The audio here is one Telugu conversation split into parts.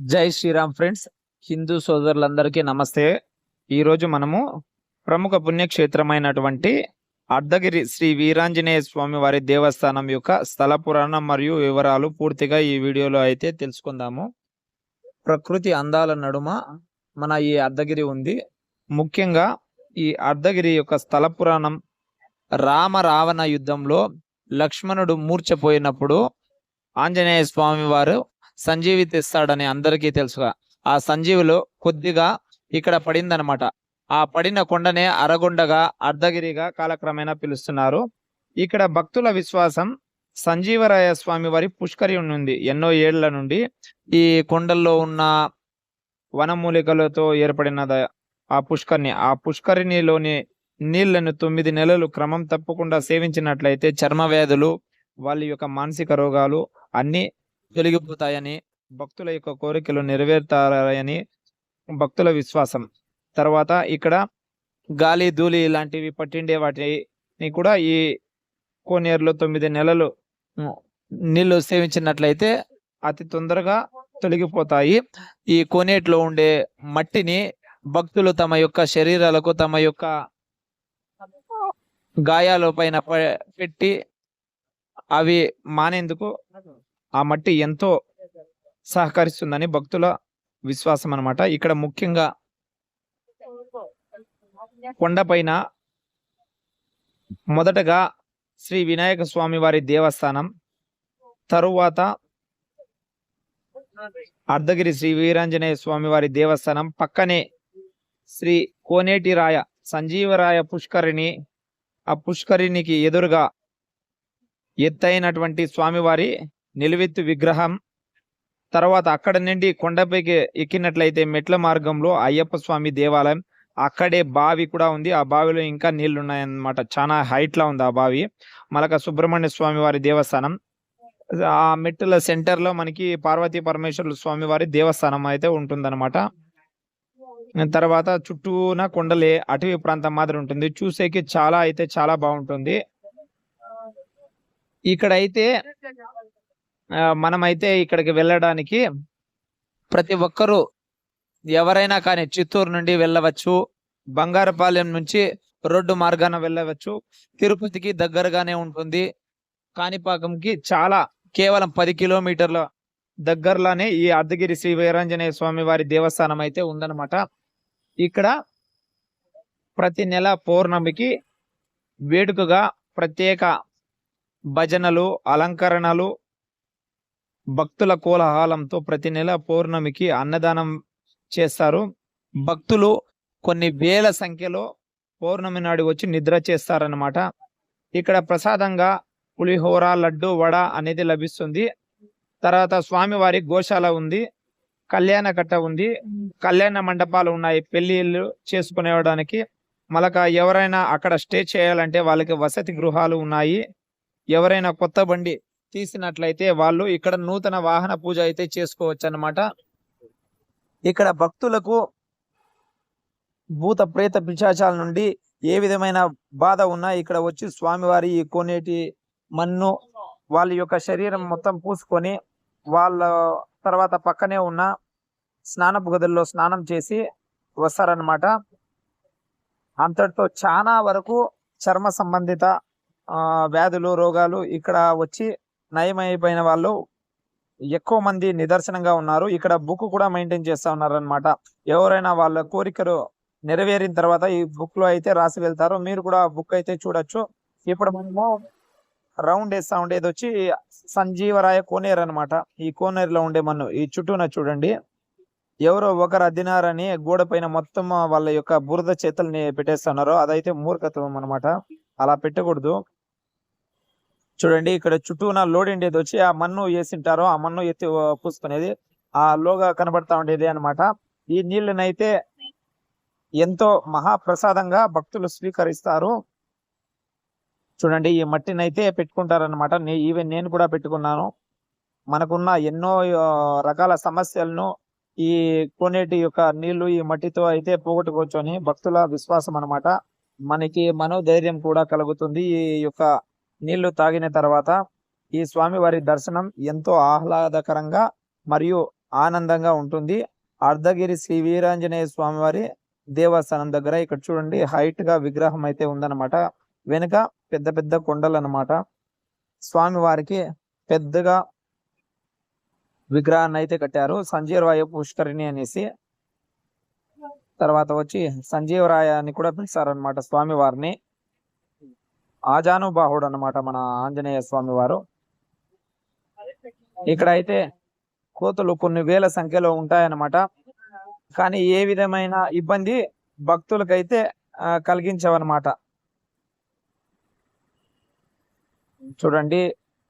జై శ్రీరామ్ ఫ్రెండ్స్. హిందూ సోదరులందరికీ నమస్తే. ఈరోజు మనము ప్రముఖ పుణ్యక్షేత్రమైనటువంటి అర్ధగిరి శ్రీ వీరాంజనేయ స్వామి వారి దేవస్థానం యొక్క స్థల పురాణం మరియు వివరాలు పూర్తిగా ఈ వీడియోలో అయితే తెలుసుకుందాము. ప్రకృతి అందాల నడుమ మన ఈ అర్ధగిరి ఉంది. ముఖ్యంగా ఈ అర్ధగిరి యొక్క స్థల పురాణం రామ రావణ యుద్ధంలో లక్ష్మణుడు మూర్చపోయినప్పుడు ఆంజనేయ స్వామి వారు సంజీవి తెస్తాడని అందరికీ తెలుసుగా. ఆ సంజీవిలో కొద్దిగా ఇక్కడ పడిందనమాట. ఆ పడిన కొండనే అరగొండగా అర్ధగిరిగా కాలక్రమేణా పిలుస్తున్నారు. ఇక్కడ భక్తుల విశ్వాసం సంజీవరాయ స్వామి వారి పుష్కరి ఉంది ఎన్నో ఏళ్ళ నుండి. ఈ కొండల్లో ఉన్న వనమూలికలతో ఏర్పడిన ద- ఆ పుష్కరిని ఆ పుష్కరిణిలోని నీళ్ళను తొమ్మిది నెలలు క్రమం తప్పకుండా సేవించినట్లయితే చర్మ వ్యాధులు వాళ్ళ యొక్క మానసిక రోగాలు అన్ని తొలగిపోతాయని భక్తుల యొక్క కోరికలు నెరవేరుతాయని భక్తుల విశ్వాసం. తర్వాత ఇక్కడ గాలి ధూళి ఇలాంటివి పట్టిండే వాటిని కూడా ఈ కోనేరులో తొమ్మిది నెలలు నీళ్ళు సేవించినట్లయితే అతి తొందరగా తొలగిపోతాయి. ఈ కోనేటిలో ఉండే మట్టిని భక్తులు తమ యొక్క శరీరాలకు తమ యొక్క గాయాల పైన ప- పెట్టి అవి మానేందుకు ఆ మట్టి ఎంతో సహకరిస్తుందని భక్తుల విశ్వాసం అన్నమాట. ఇక్కడ ముఖ్యంగా కొండపైన మొదటగా శ్రీ వినాయక స్వామి వారి దేవస్థానం తరువాత అర్ధగిరి శ్రీ వీరాంజనేయ స్వామి వారి దేవస్థానం పక్కనే శ్రీ కోనేటి రాయ సంజీవరాయ పుష్కరిణి. ఆ పుష్కరిణికి ఎదురుగా ఎత్తైనటువంటి స్వామివారి నిలువెత్తు విగ్రహం. తర్వాత అక్కడ నుండి కొండపైకి ఎక్కినట్లయితే మెట్ల మార్గంలో అయ్యప్ప స్వామి దేవాలయం. అక్కడే బావి కూడా ఉంది. ఆ బావిలో ఇంకా నీళ్ళు ఉన్నాయన్నమాట చాలా హైట్లో ఉంది ఆ బావి. మలక సుబ్రహ్మణ్య స్వామి వారి దేవస్థానం. ఆ మెట్టుల సెంటర్లో మనకి పార్వతీ పరమేశ్వరుల స్వామి వారి దేవస్థానం అయితే ఉంటుందన్నమాట. తర్వాత చుట్టూన కొండలే అటవీ ప్రాంతం మాదిరి ఉంటుంది. చూసేకి చాలా అయితే చాలా బాగుంటుంది. ఇక్కడైతే మనమైతే ఇక్కడికి వెళ్ళడానికి ప్రతి ఒక్కరూ ఎవరైనా కానీ చిత్తూరు నుండి వెళ్ళవచ్చు బంగారపాలెం నుంచి రోడ్డు మార్గాన వెళ్ళవచ్చు తిరుపతికి దగ్గరగానే ఉంటుంది. కాణిపాకంకి చాలా కేవలం పది కిలోమీటర్ల దగ్గరలోనే ఈ అర్ధగిరి శ్రీ వీరాంజనేయ స్వామి వారి దేవస్థానం అయితే ఉందన్నమాట. ఇక్కడ ప్రతి నెల పౌర్ణమికి వేడుకగా ప్రత్యేక భజనలు అలంకరణలు భక్తుల కోలాహలంతో ప్రతి నెల పౌర్ణమికి అన్నదానం చేస్తారు. భక్తులు కొన్ని వేల సంఖ్యలో పౌర్ణమి నాడు వచ్చి నిద్ర చేస్తారన్నమాట. ఇక్కడ ప్రసాదంగా పులిహోర లడ్డు వడ అనేది లభిస్తుంది. తర్వాత స్వామివారి గోశాల ఉంది. కళ్యాణ కట్ట ఉంది. కళ్యాణ మండపాలు ఉన్నాయి. పెళ్ళిళ్ళు చేసుకునేవడానికి మలక ఎవరైనా అక్కడ స్టే చేయాలంటే వాళ్ళకి వసతి గృహాలు ఉన్నాయి. ఎవరైనా కొత్త బండి తీసినట్లయితే వాళ్ళు ఇక్కడ నూతన వాహన పూజ అయితే చేసుకోవచ్చు అన్నమాట ఇక్కడ భక్తులకు భూత ప్రేత పిశాచాల నుండి ఏ విధమైన బాధ ఉన్నా ఇక్కడ వచ్చి స్వామివారి కోనేటి మన్ను వాళ్ళ యొక్క శరీరం మొత్తం పూసుకొని వాళ్ళ తర్వాత పక్కనే ఉన్న స్నానపు గదుల్లో స్నానం చేసి వస్తారనమాట అంతటితో చాలా వరకు చర్మ సంబంధిత వ్యాధులు రోగాలు ఇక్కడ వచ్చి నయమైపోయిన వాళ్ళు ఎక్కువ మంది నిదర్శనంగా ఉన్నారు. ఇక్కడ బుక్ కూడా మెయింటైన్ చేస్తా ఉన్నారనమాట ఎవరైనా వాళ్ళ కోరికలు నెరవేరిన తర్వాత ఈ బుక్లో అయితే రాసి వెళ్తారు. మీరు కూడా బుక్ అయితే చూడొచ్చు. ఇప్పుడు మనము రౌండ్ వేస్తా ఉండేది వచ్చి సంజీవరాయ కోనేరు అన్నమాట. ఈ కోనేరులో ఉండే మన ఈ చుట్టూన చూడండి. ఎవరో ఒకరు అద్దినారని గోడ పైన మొత్తం వాళ్ళ యొక్క బురద చేతుల్ని పెట్టేస్తున్నారు. అదైతే మూర్ఖత్వం అన్నమాట. అలా పెట్టకూడదు. చూడండి ఇక్కడ చుట్టూన లోడ్ ఉండేది వచ్చి ఆ మన్ను వేసింటారో ఆ మన్ను ఎత్తి పూసుకునేది. ఆ లోగా కనబడతా ఉండేది అన్నమాట. ఈ నీళ్ళనైతే ఎంతో మహాప్రసాదంగా భక్తులు స్వీకరిస్తారు. చూడండి ఈ మట్టిని అయితే పెట్టుకుంటారన్నమాట. నే- ఈవెన్ నేను కూడా పెట్టుకున్నాను. మనకున్న ఎన్నో రకాల సమస్యలను ఈ కోనేటి యొక్క నీళ్ళు ఈ మట్టితో అయితే పోగొట్టుకోవచ్చు అని భక్తుల విశ్వాసం అన్నమాట మనకి మనోధైర్యం కూడా కలుగుతుంది. ఈ యొక్క నీళ్ళు తాగిన తర్వాత ఈ స్వామి వారి దర్శనం ఎంతో ఆహ్లాదకరంగా మరియు ఆనందంగా ఉంటుంది. అర్ధగిరి శ్రీ వీరాంజనేయ స్వామివారి దేవస్థానం దగ్గర ఇక్కడ చూడండి హైట్గా విగ్రహం అయితే ఉందన్నమాట. వెనుక పెద్ద పెద్ద కొండలు అన్నమాట స్వామి వారికి పెద్దగా విగ్రహాన్ని అయితే కట్టారు. సంజీవరాయ పుష్కరిణి అనేసి. తర్వాత వచ్చి సంజీవరాయ అని కూడా పిలిచారనమాట స్వామి వారిని ఆజానుబాహుడు అన్నమాట మన ఆంజనేయ స్వామి వారు. ఇక్కడ అయితే కోతులు కొన్ని వేల సంఖ్యలో ఉంటాయన్నమాట. కానీ ఏ విధమైన ఇబ్బంది భక్తులకైతే కలిగించవన్నమాట. చూడండి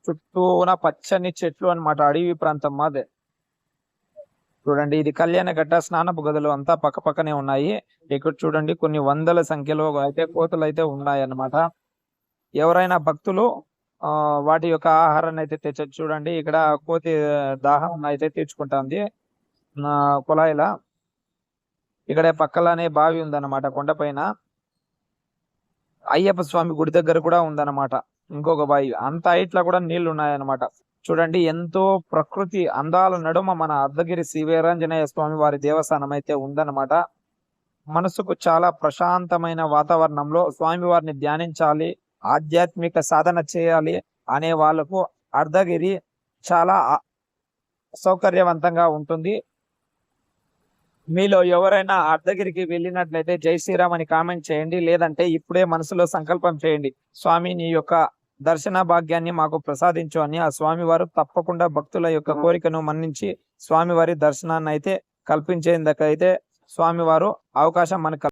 చుట్టూన పచ్చని చెట్లు అన్నమాట అడవి ప్రాంతం మాదే. చూడండి ఇది కళ్యాణగట్ట స్నానపు గదులు అంతా పక్క పక్కనే ఉన్నాయి. ఇక్కడ చూడండి కొన్ని వందల సంఖ్యలో అయితే కోతులు అయితే ఉన్నాయి అన్నమాట ఎవరైనా భక్తులు ఆ వాటి యొక్క ఆహారాన్ని అయితే తెచ్చొచ్చు చూడండి. ఇక్కడ కోతి దాహం అయితే తీర్చుకుంటుంది. కుళాయిలా ఇక్కడ పక్కలానే బావి ఉందన్నమాట కొండపైన అయ్యప్ప స్వామి గుడి దగ్గర కూడా ఉందన్నమాట ఇంకొక బావి. అంత హైట్లో కూడా నీళ్ళు ఉన్నాయన్నమాట. చూడండి ఎంతో ప్రకృతి అందాల నడుమ మన అర్ధగిరి శ్రీ వీరాంజనేయ స్వామి వారి దేవస్థానం అయితే ఉందన్నమాట. మనసుకు చాలా ప్రశాంతమైన వాతావరణంలో స్వామి వారిని ధ్యానించాలి. ఆధ్యాత్మిక సాధన చేయాలి అనే వాళ్ళకు అర్ధగిరి చాలా సౌకర్యవంతంగా ఉంటుంది. మీలో ఎవరైనా అర్ధగిరికి వెళ్ళినట్లయితే జై శ్రీరామ్ అని కామెంట్ చేయండి లేదంటే ఇప్పుడే మనసులో సంకల్పం చేయండి. స్వామి నీ యొక్క దర్శన భాగ్యాన్ని మాకు ప్రసాదించు అని ఆ స్వామి వారు తప్పకుండా భక్తుల యొక్క కోరికను మన్నించి స్వామివారి దర్శనాన్ని అయితే కల్పించేందుకైతే స్వామివారు అవకాశం మనకు